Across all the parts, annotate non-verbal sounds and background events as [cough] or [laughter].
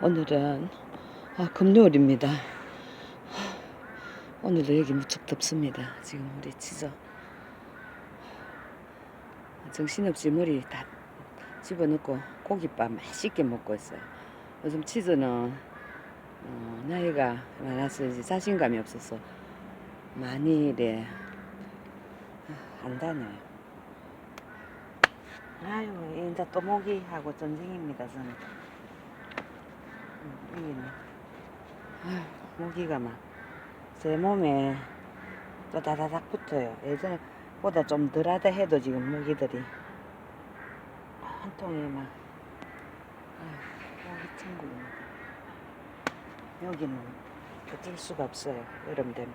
오늘은 아, 금요일입니다. 오늘도 여기 무척 덥습니다. 지금 우리 치저 정신없이 머리 다 집어넣고 고깃밥 맛있게 먹고 있어요. 요즘 치즈는 어, 나이가 많아서 이제 자신감이 없어서 많이 이래 아, 안 다녀요. 아유 이제 또 모기하고 전쟁입니다 저는. 음, 여기는 아유, 모기가 막 제 몸에 또 다다닥 붙어요. 예전보다 좀 덜하다 해도 지금 모기들이 한 통에 막 모기 천국입니다. 여기는 어쩔 수가 없어요. 여름 되면.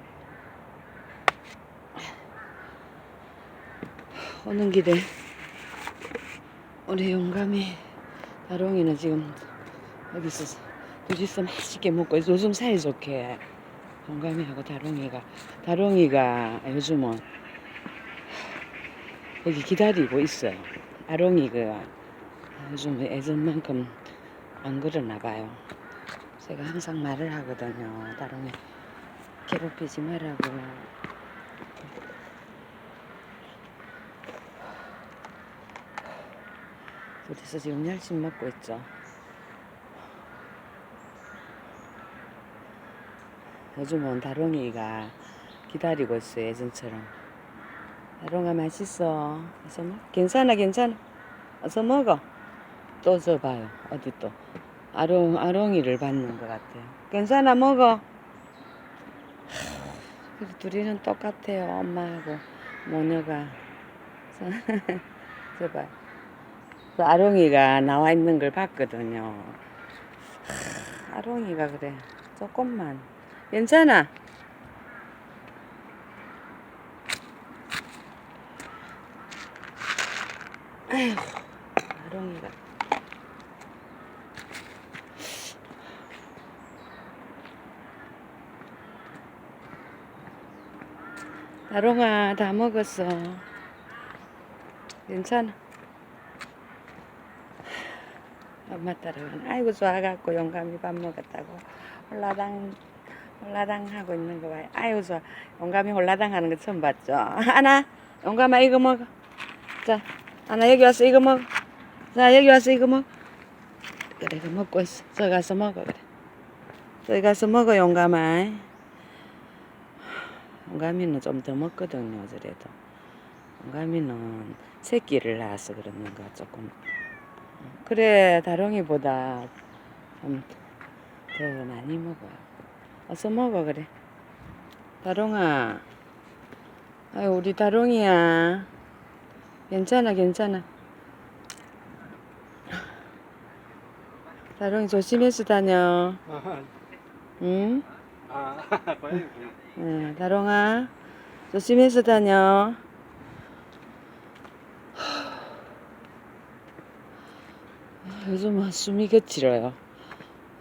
오는 길에 우리 용감이 다롱이는 지금 여기서 둘이서 맛있게 먹고. 요즘 사이좋게 용감이하고 다롱이가 다롱이가 요즘은 여기 기다리고 있어요. 아롱이가 요즘 예전만큼 안 그러나 봐요. 제가 항상 말을 하거든요. 다롱이 괴롭히지 말라고. 그래서 지금 열심히 먹고 있죠. 요즘은 다롱이가 기다리고 있어요, 예전처럼. 다롱아, 맛있어. 어서 먹. 괜찮아, 괜찮아. 어서 먹어. 또 줘봐요. 어디 또. 아롱, 아롱이를 받는 것 같아요. 괜찮아, 먹어. 그래, 둘이는 똑같아요, 엄마하고 모녀가. [laughs] 줘봐요. 그 아롱이가 나와 있는 걸 봤거든요. 하, 아롱이가 그래. 조금만. 괜찮아. 아휴, 아롱이가. 아롱아, 다 먹었어. 괜찮아. 엄마 따라가는 아이고 좋아갖고 용감이 밥 먹었다고 홀라당 홀라당 하고 있는 거 봐요. 아이고 좋아. 용감이 홀라당 하는 거 처음 봤죠? [laughs] 하나 용감아 이거 먹어. 자 하나 여기 와서 이거 먹어. 자 여기 와서 이거 먹어. 그래 그 먹고 있어. 저기 가서 먹어 그래. 저기 가서 먹어 용감아. 용감이는 좀 더 먹거든요 저래도. 용감이는 새끼를 낳아서 그러는가 조금. 그래 다롱이보다 좀 더 많이 먹어요. 어서 먹어 그래. 다롱아. 아유 우리 다롱이야. 괜찮아 괜찮아. 다롱이 조심해서 다녀. 아, 응? 네, 다롱아 조심해서 다녀. 요즘은 숨이 거칠어요.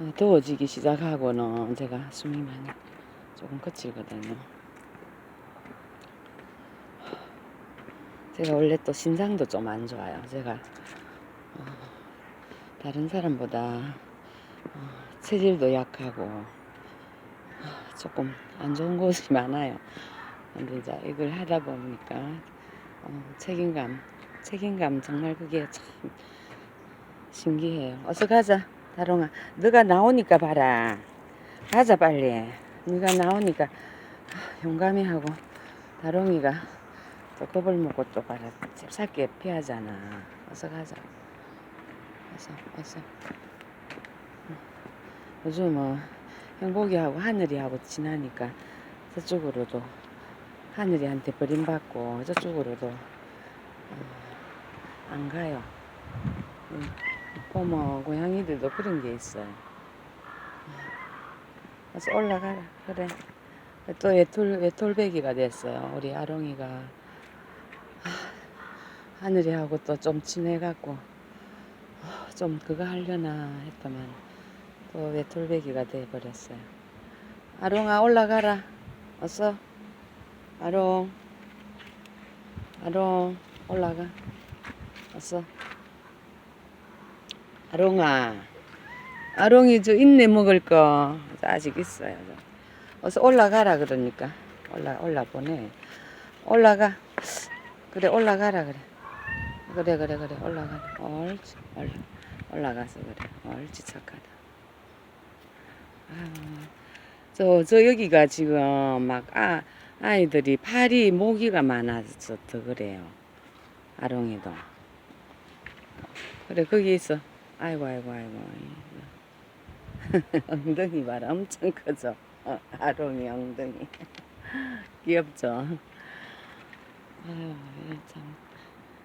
어, 더워지기 시작하고는 제가 숨이 많이 조금 거칠거든요. 제가 원래 또 신장도 좀 안 좋아요. 제가 어, 다른 사람보다 어, 체질도 약하고 어, 조금 안 좋은 곳이 [laughs] 많아요. 근데 이제 이걸 하다 보니까 어, 책임감, 책임감 정말 그게 참 신기해요. 어서 가자, 다롱아. 너가 나오니까 봐라. 가자 빨리. 네가 나오니까 아, 용감히 하고 다롱이가 또 겁을 먹고 또 봐라. 잽싸게 피하잖아. 어서 가자. 어서, 어서. 응. 요즘 뭐 행복이하고 하늘이하고 지나니까 저쪽으로도 하늘이한테 버림받고 저쪽으로도 어, 안 가요. 응. 보면 고양이들도 그런 게 있어요. 그래서 올라가라. 그래. 또 외톨, 외톨배기가 됐어요. 우리 아롱이가. 아, 하늘이하고 또 좀 친해갖고, 아, 좀 그거 하려나 했더만, 또 외톨배기가 돼버렸어요. 아롱아, 올라가라. 어서. 아롱. 아롱, 올라가. 어서. 아롱아, 아롱이 저 있네 먹을 거 아직 있어요. 저. 어서 올라가라 그러니까 올라 올라 보내. 올라가. 그래 올라가라 그래. 그래 그래 그래 올라가. 옳지 올라 올라가서 그래. 옳지 착하다. 저저 여기가 지금 막 아 아이들이 팔이 모기가 많아서 더 그래요. 아롱이도. 그래 거기 있어. 아이고 아이고 아이고. [laughs] 엉덩이 봐라 엄청 크죠. 어, 아롱이 엉덩이 [laughs] 귀엽죠. 아유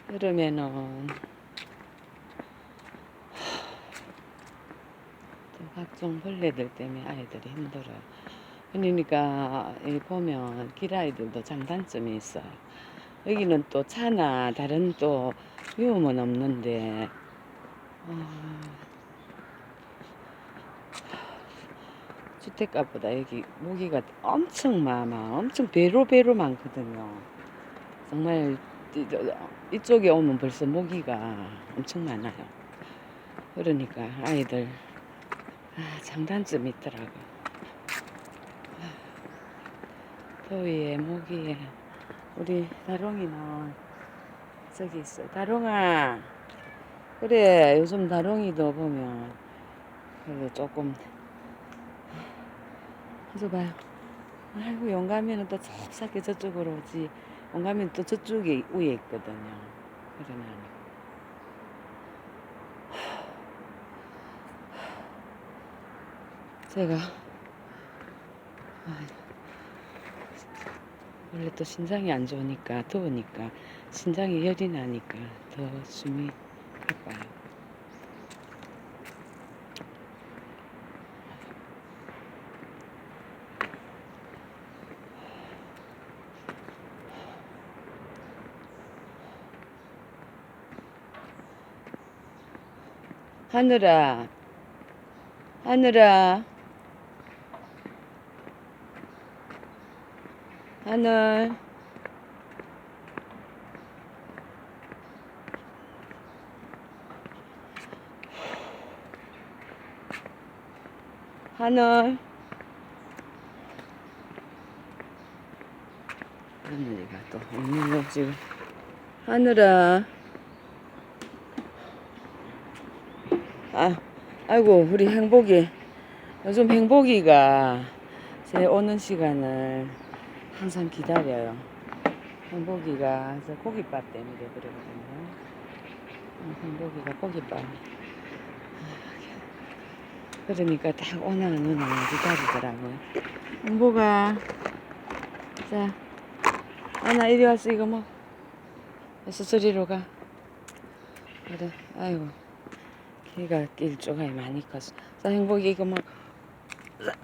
이러면은 또 각종 벌레들 때문에 아이들이 힘들어요. 그러니까 이 보면 길아이들도 장단점이 있어요. 여기는 또 차나 다른 또 위험은 없는데 어, 주택가보다 여기 모기가 엄청 많아. 엄청 배로 배로 많거든요. 정말 이쪽에 오면 벌써 모기가 엄청 많아요. 그러니까 아이들 아, 장단점이 있더라고. 아, 더위에 모기에 우리 다롱이는 저기 있어. 다롱아. 그래 요즘 다롱이도 보면 그래 조금 이거 봐요. 아이고 영감이는 또 좁싸게 저쪽으로 오지. 영감이는 또 저쪽에 위에 있거든요. 그러면 제가 원래 또 신장이 안 좋으니까 더우니까 신장이 열이 나니까 더 숨이 가빠요. 하늘아, 하늘아, 하늘. 하늘. 하늘이가 또 없는 거 지금. 하늘아. 아, 아이고 우리 행복이 요즘 행복이가 제 오는 시간을 항상 기다려요. 행복이가 저 고깃밥 때문에 그러거든요. 어, 행복이가 고깃밥. 그러니까 딱 오나 안 오나 기다리더라고요. 행복아, 자, 하나 이리 와서 이거 먹. 어서 저리로 가. 그래, 아이고. 걔가 일조가이 많이 컸어. 자, 행복이 이거 먹어.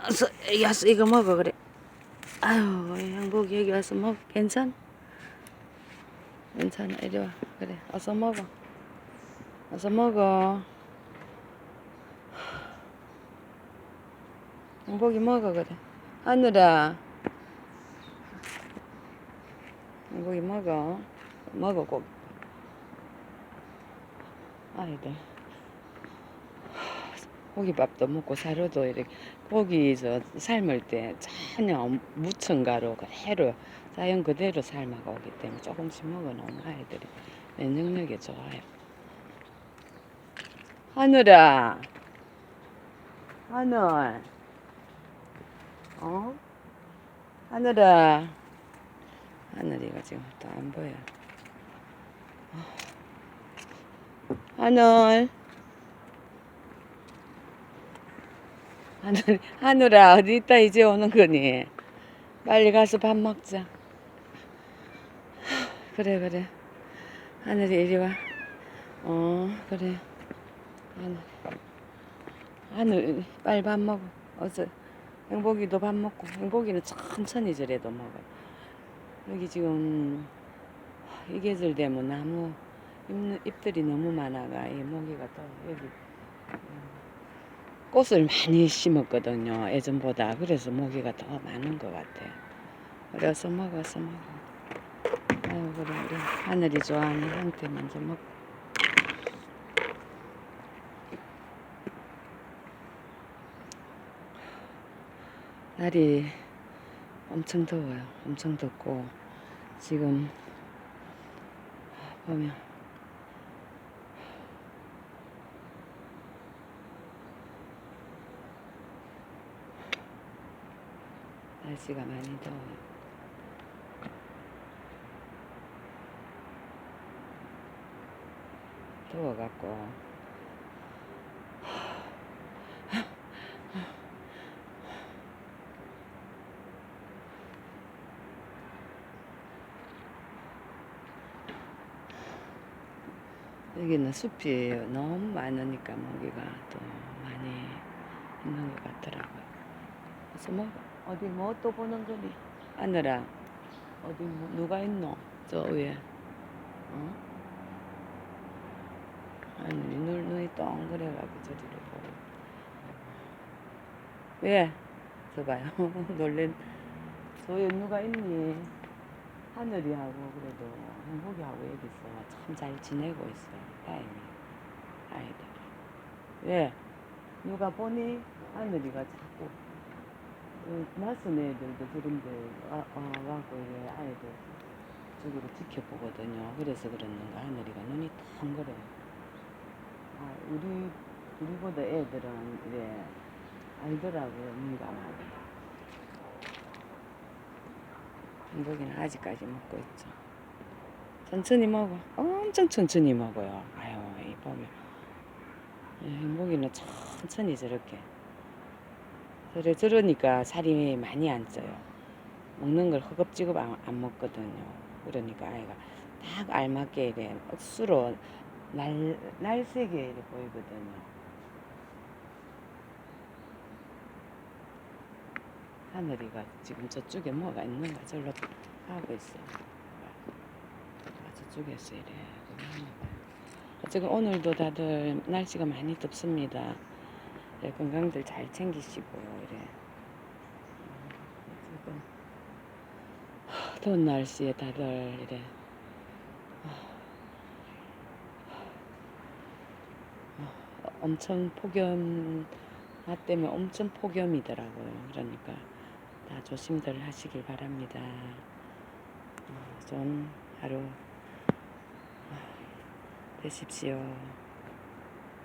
어서 여기 와서 이거 먹어 그래. 아유, 행복이 여기 와서 먹. 괜찮? 괜찮아. 이리 와. 그래. 어서 먹어. 어서 먹어. 행복이 먹어 그래. 하늘아. 행복이 먹어. 먹어 꼭. 아이들. 고기밥도 먹고 사료도 이렇게 고기 저 삶을 때 전혀 무친 가루 그대로 자연 그대로 삶아가 오기 때문에 조금씩 먹어놓으면 아이들이 면역력이 좋아요. 하늘아, 하늘, 어? 하늘아, 하늘이가 지금 또 안 보여. 어. 하늘. 하늘, 하늘아, 어디 있다 이제 오는 거니? 빨리 가서 밥 먹자. 그래, 그래. 하늘이 이리 와. 어, 그래. 하늘. 하늘, 빨리 밥 먹어. 어서. 행복이도 밥 먹고. 행복이는 천천히 저래도 먹어. 여기 지금, 이 계절 되면 나무 잎, 잎들이 너무 많아가, 이 모기가 또 여기. 꽃을 많이 심었거든요. 예전보다. 그래서 모기가 더 많은 것 같아요. 그래서 먹어서 먹어. 아유, 그래, 우리 하늘이 좋아하는 형태 먼저 먹고. 날이 엄청 더워요. 엄청 덥고 지금 보면 날씨가 많이 더워요. 더워갖고 여기는 숲이 너무 많으니까 모기가 또 많이 있는 것 같더라고요. 그래서 뭐 어디 뭐 또 보는 거니? 하늘아 어디 뭐 누가 있노? 저 위에 어? 하늘이 눈, 눈이 동그래가지고 저리를 보고 왜? 저 봐요 [laughs] 놀랜 저에 누가 있니? 하늘이하고 그래도 행복이하고 여기서 참 잘 지내고 있어요. 다행히 아이들. 왜? 누가 보니? 하늘이가 자꾸 어, 낯선 애들도 그런데 와, 와, 와고 이래 아이들 저기로 지켜보거든요. 그래서 그러는가 하늘이가 눈이 덩그래요. 아, 우리 우리보다 애들은 이래 알더라고요. 민감하게. 행복이는 아직까지 먹고 있죠. 천천히 먹어. 엄청 천천히 먹어요. 아유, 이 보면. 예, 행복이는 천천히 저렇게. 저래, 저러니까 살이 많이 안 쪄요. 먹는 걸 허겁지겁 안, 안 먹거든요. 그러니까 아이가 딱 알맞게 이래 억수로 날, 날새게 이래 보이거든요. 하늘이가 지금 저쪽에 뭐가 있는가 절로 하고 있어요. 아, 저쪽에서 이래. 어쨌든 오늘도 다들 날씨가 많이 덥습니다. 네, 건강들 잘 챙기시고 이래. 하, 더운 날씨에 다들 이래. 어, 엄청 폭염 나 때문에 엄청 폭염이더라고요. 그러니까 다 조심들 하시길 바랍니다. 어, 좋은 하루 어, 되십시오.